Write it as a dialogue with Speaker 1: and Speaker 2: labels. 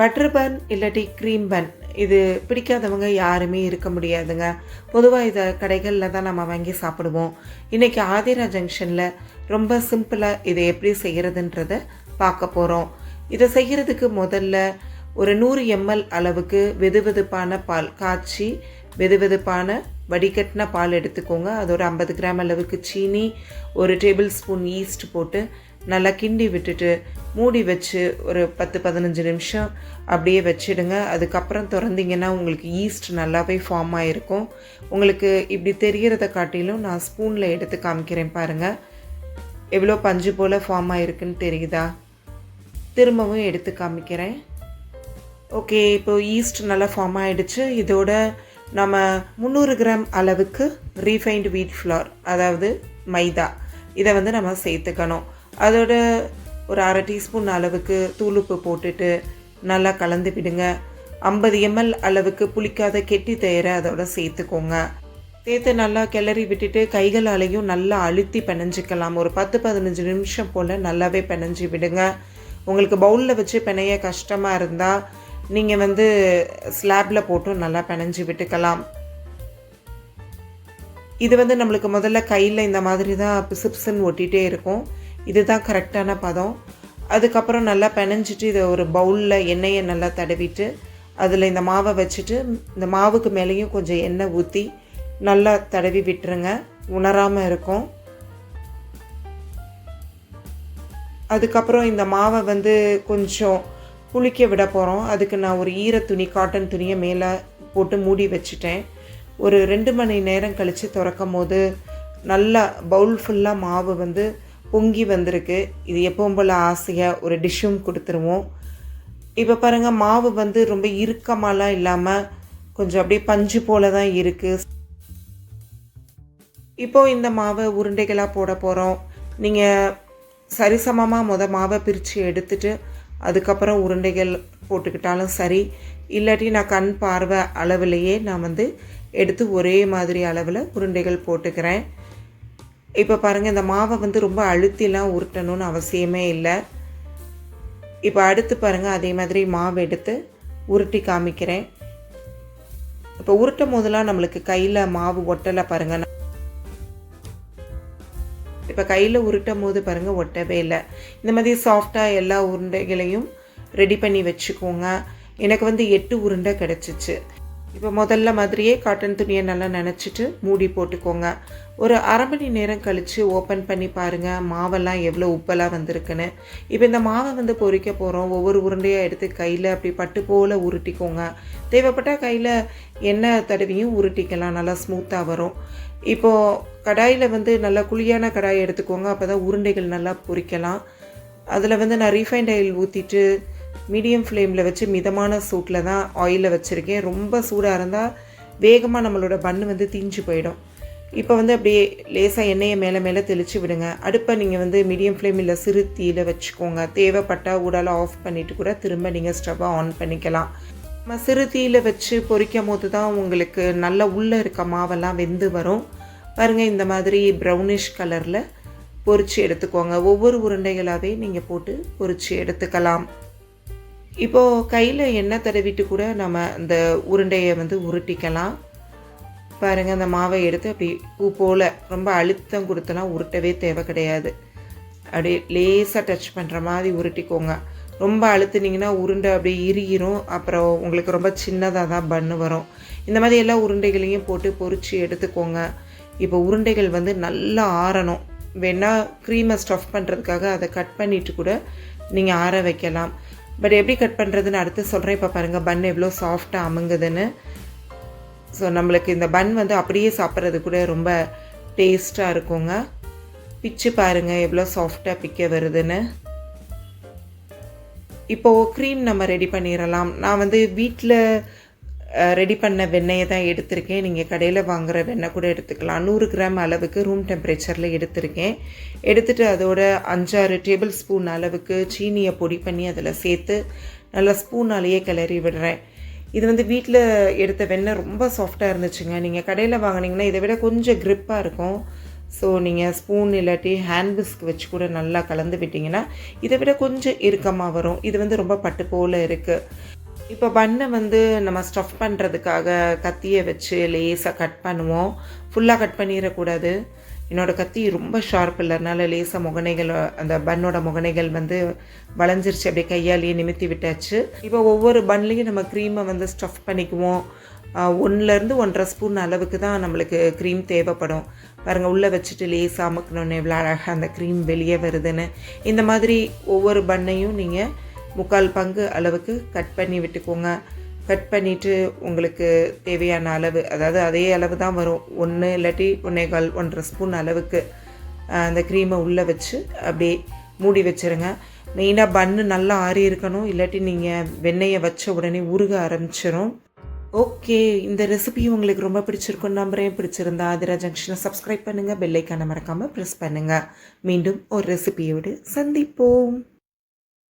Speaker 1: Butter bun இல்லாட்டி cream பன் இது பிடிக்காதவங்க யாருமே இருக்க முடியாதுங்க. பொதுவாக இதை கடைகளில் தான் நம்ம வாங்கி சாப்பிடுவோம். இன்றைக்கி ஆதிரா ஜங்ஷனில் ரொம்ப சிம்பிளாக இதை எப்படி செய்கிறதுன்றத பார்க்க போகிறோம் இதை செய்கிறதுக்கு முதல்ல ஒரு நூறு எம்எல் அளவுக்கு வெதுவெதுப்பான பால் காய்ச்சி வெதுவெதுப்பான வடிகட்டின பால் எடுத்துக்கோங்க. அது ஒரு ஐம்பது கிராம் அளவுக்கு சீனி ஒரு டேபிள் ஸ்பூன் ஈஸ்ட் போட்டு நல்லா கிண்டி விட்டுட்டு மூடி வச்சு ஒரு பத்து பதினஞ்சு நிமிஷம் அப்படியே வச்சிடுங்க. அதுக்கப்புறம் திறந்தீங்கன்னா உங்களுக்கு ஈஸ்ட் நல்லாவே ஃபார்ம் ஆகிருக்கும் உங்களுக்கு இப்படி தெரிகிறத காட்டிலும் நான் ஸ்பூனில் எடுத்து காமிக்கிறேன் பாருங்கள் எவ்வளோ பஞ்சு போல் ஃபார்ம் ஆகிருக்குன்னு தெரியுதா? திரும்பவும் எடுத்து காமிக்கிறேன். ஓகே இப்போது ஈஸ்ட் நல்லா ஃபார்ம் ஆகிடுச்சு இதோட நம்ம முந்நூறு கிராம் அளவுக்கு ரீஃபைன்டு வீட் ஃப்ளார் அதாவது மைதா இதை வந்து நம்ம சேர்த்துக்கணும். அதோட ஒரு அரை டீஸ்பூன் அளவுக்கு தூளுப்பு போட்டுட்டு நல்லா கலந்து விடுங்க. ஐம்பது எம்எல் அளவுக்கு புளிக்காத கெட்டி தயிரை அதோட சேர்த்துக்கோங்க. சேர்த்து நல்லா கிளறி விட்டுட்டு கைகளாலையும் நல்லா அழுத்தி பிணைஞ்சிக்கலாம். ஒரு பத்து பதினஞ்சு நிமிஷம் போல் நல்லாவே பிணைஞ்சி விடுங்க. உங்களுக்கு பவுலில் வச்சு பிணைய கஷ்டமாக இருந்தால் நீங்கள் வந்து ஸ்லாப்பில் போட்டும் நல்லா பிணைஞ்சி விட்டுக்கலாம். இது வந்து நம்மளுக்கு முதல்ல கையில் இந்த மாதிரி தான் பிசுபிசுன்னு ஒட்டிகிட்டே இருக்கும். இதுதான் கரெக்டான பதம். அதுக்கப்புறம் நல்லா பிணைஞ்சிட்டு இதை ஒரு பவுலில் எண்ணெயை நல்லா தடவிட்டு அதில் இந்த மாவை வச்சுட்டு இந்த மாவுக்கு மேலேயும் கொஞ்சம் எண்ணெய் ஊற்றி நல்லா தடவி விட்டுருங்க. உணராமல் இருக்கும். அதுக்கப்புறம் இந்த மாவை வந்து கொஞ்சம் புளிக்க விட போகிறோம் அதுக்கு நான் ஒரு ஈர துணி காட்டன் துணியை மேலே போட்டு மூடி வச்சுட்டேன். ஒரு ரெண்டு மணி நேரம் கழித்து திறக்கும் போது நல்லா பவுல் ஃபுல்லாக மாவு வந்து பொங்கி வந்திருக்கு. இது எப்பவும் போல் ஆசையாக ஒரு டிஷ்ஷும் கொடுத்துருவோம். இப்போ பாருங்கள் மாவு வந்து ரொம்ப இறுக்கமாலாம் இல்லாமல் கொஞ்சம் அப்படியே பஞ்சு போல தான் இருக்குது இப்போது இந்த மாவை உருண்டைகளாக போட போகிறோம் நீங்கள் சரிசமமாக முத மாவை பிரித்து எடுத்துட்டு அதுக்கப்புறம் உருண்டைகள் போட்டுக்கிட்டாலும் சரி. இல்லாட்டி நான் கண் பார்வை அளவிலேயே நான் வந்து எடுத்து ஒரே மாதிரி அளவில் உருண்டைகள் போட்டுக்கிறேன். இப்போ பாருங்கள் இந்த மாவை வந்து ரொம்ப அழுத்திலாம் உருட்டணும்னு அவசியமே இல்லை. இப்போ அடுத்து பாருங்கள் அதே மாதிரி மாவு எடுத்து உருட்டி காமிக்கிறேன். இப்போ உருட்டும் போதெல்லாம் நம்மளுக்கு கையில் மாவு ஒட்டலை பாருங்கள் இப்போ கையில் உருட்டும் போது பாருங்கள் ஒட்டவே இல்லை. இந்த மாதிரி சாஃப்டாக எல்லா உருண்டைகளையும் ரெடி பண்ணி வச்சுக்கோங்க. எனக்கு வந்து எட்டு உருண்டை கிடச்சிச்சு. இப்போ முதல்ல மாதிரியே காட்டன் துணியை நல்லா நினச்சிட்டு மூடி போட்டுக்கோங்க. ஒரு அரை மணி நேரம் கழித்து ஓப்பன் பண்ணி பாருங்கள் மாவெல்லாம் எவ்வளோ உப்பெல்லாம் வந்திருக்குன்னு. இப்போ இந்த மாவை வந்து பொறிக்க போகிறோம் ஒவ்வொரு உருண்டையாக எடுத்து கையில் அப்படி பட்டு போல் உருட்டிக்கோங்க. தேவைப்பட்டால் கையில் எண்ணெய் தடவியும் உருட்டிக்கலாம் நல்லா ஸ்மூத்தாக வரும். இப்போது கடாயில் வந்து நல்லா குழியான கடாயை எடுத்துக்கோங்க அப்போ தான் உருண்டைகள் நல்லா பொரிக்கலாம் அதில் வந்து நான் ரீஃபைண்ட் ஆயில் ஊற்றிட்டு மீடியம் ஃப்ளேமில் வச்சு மிதமான சூட்டில் தான் ஆயிலில் வச்சுருக்கேன். ரொம்ப சூடாக இருந்தால் வேகமாக நம்மளோட பண்ணு வந்து தீஞ்சு போயிடும். இப்போ வந்து அப்படியே லேசாக எண்ணெயை மேலே மேலே தெளித்து விடுங்க. அடுப்பை நீங்கள் வந்து மீடியம் ஃப்ளேமில் சிறு தீயில் வச்சுக்கோங்க. தேவைப்பட்டால் உடலை ஆஃப் பண்ணிவிட்டு கூட திரும்ப நீங்கள் ஸ்டவ்வை ஆன் பண்ணிக்கலாம். நம்ம சிறு தீயில் வச்சு பொரிக்கும் போது தான் உங்களுக்கு நல்ல உள்ளே இருக்க மாவெல்லாம் வெந்து வரும். பாருங்கள் இந்த மாதிரி ப்ரௌனிஷ் கலரில் பொரித்து எடுத்துக்கோங்க. ஒவ்வொரு உருண்டைகளாகவே நீங்கள் போட்டு பொரித்து எடுத்துக்கலாம். இப்போது கையில் எண்ணெய் தடவிட்டு கூட நம்ம அந்த உருண்டையை வந்து உருட்டிக்கலாம். பாருங்கள் அந்த மாவை எடுத்து அப்படி பூ போல் ரொம்ப அழுத்தம் கொடுத்தலாம் உருட்டவே தேவை கிடையாது. அப்படியே லேசாக டச் பண்ணுற மாதிரி உருட்டிக்கோங்க. ரொம்ப அழுத்துனீங்கன்னா உருண்டை அப்படியே இறுகிரும். அப்புறம் உங்களுக்கு ரொம்ப சின்னதாக தான் பண்ணு வரும். இந்த மாதிரி எல்லா உருண்டைகளையும் போட்டு பொரித்து எடுத்துக்கோங்க. இப்போ உருண்டைகள் வந்து நல்லா ஆறணும். வேணால் க்ரீமை ஸ்டஃப் பண்ணுறதுக்காக அதை கட் பண்ணிவிட்டு கூட நீங்கள் ஆற வைக்கலாம். பட் எப்படி கட் பண்ணுறதுன்னு அடுத்து சொல்கிறேன் இப்போ பாருங்கள் பன் எவ்வளோ சாஃப்டாக அமுங்குதுன்னு. ஸோ நம்மளுக்கு இந்த பன் வந்து அப்படியே சாப்பிட்றது கூட ரொம்ப டேஸ்ட்டாக இருக்குங்க. பிச்சு பாருங்கள் எவ்வளோ சாஃப்டாக பிக்க வருதுன்னு. இப்போது க்ரீம் நம்ம ரெடி பண்ணிடலாம் நான் வந்து வீட்டில் ரெடி பண்ண வெண்ணெயை தான் எடுத்திருக்கேன். நீங்கள் கடையில் வாங்குகிற வெண்ணெய் கூட எடுத்துக்கலாம். நூறு கிராம் அளவுக்கு ரூம் டெம்பரேச்சரில் எடுத்திருக்கேன். எடுத்துகிட்டு அதோட அஞ்சாறு டேபிள் ஸ்பூன் அளவுக்கு சீனியை பொடி பண்ணி அதில் சேர்த்து நல்லா ஸ்பூனாலேயே கிளறி விடுறேன். இது வந்து வீட்டில் எடுத்த வெண்ணெய் ரொம்ப சாஃப்டாக இருந்துச்சுங்க. நீங்கள் கடையில் வாங்கினீங்கன்னா இதை விட கொஞ்சம் க்ரிப்பாக இருக்கும். ஸோ நீங்கள் ஸ்பூன் இல்லாட்டி ஹேண்ட் பிஸ்க் வச்சு கூட நல்லா கலந்து விட்டிங்கன்னா இதை விட கொஞ்சம் இறுக்கமாக வரும். இது வந்து ரொம்ப பட்டு போல் இருக்குது இப்போ பண்ணை வந்து நம்ம ஸ்டஃப் பண்ணுறதுக்காக கத்தியை வச்சு லேசாக கட் பண்ணுவோம். ஃபுல்லாக கட் பண்ணிடக்கூடாது. என்னோடய கத்தி ரொம்ப ஷார்ப் இல்லைனால லேசாக முகனைகள் அந்த பன்னோட முகனைகள் வந்து வளைஞ்சிருச்சு. அப்படியே கையாலேயே நிமித்தி விட்டாச்சு. இப்போ ஒவ்வொரு பன்லேயும் நம்ம க்ரீமை வந்து ஸ்டஃப் பண்ணிக்குவோம். ஒன்றுலேருந்து ஒன்றரை ஸ்பூன் அளவுக்கு தான் நம்மளுக்கு க்ரீம் தேவைப்படும். பாருங்கள் உள்ளே வச்சுட்டு லேசாக அமுக்கணுன்னு எவ்வளோ அழகாக அந்த க்ரீம் வெளியே வருதுன்னு. இந்த மாதிரி ஒவ்வொரு பண்ணையும் நீங்கள் முக்கால் பங்கு அளவுக்கு கட் பண்ணி விட்டுக்கோங்க. கட் பண்ணிவிட்டு உங்களுக்கு தேவையான அளவு அதாவது அதே அளவு தான் வரும். ஒன்று இல்லாட்டி ஒன்றேகால் ஒன்றரை ஸ்பூன் அளவுக்கு அந்த க்ரீமை உள்ளே வச்சு அப்படியே மூடி வச்சுருங்க. மெயினாக பன்னு நல்லா ஆறி இருக்கணும். இல்லாட்டி நீங்கள் வெண்ணெயை வச்ச உடனே உருக ஆரம்பிச்சிடும் ஓகே இந்த ரெசிபி உங்களுக்கு ரொம்ப பிடிச்சிருக்குன்னு நம்புறேன். பிடிச்சிருந்தா ஆதிரா ஜங்ஷனை சப்ஸ்கிரைப் பண்ணுங்கள் பெல்லைக்கான மறக்காமல் ப்ரெஸ் பண்ணுங்கள் மீண்டும் ஒரு ரெசிபியோடு சந்திப்போம்.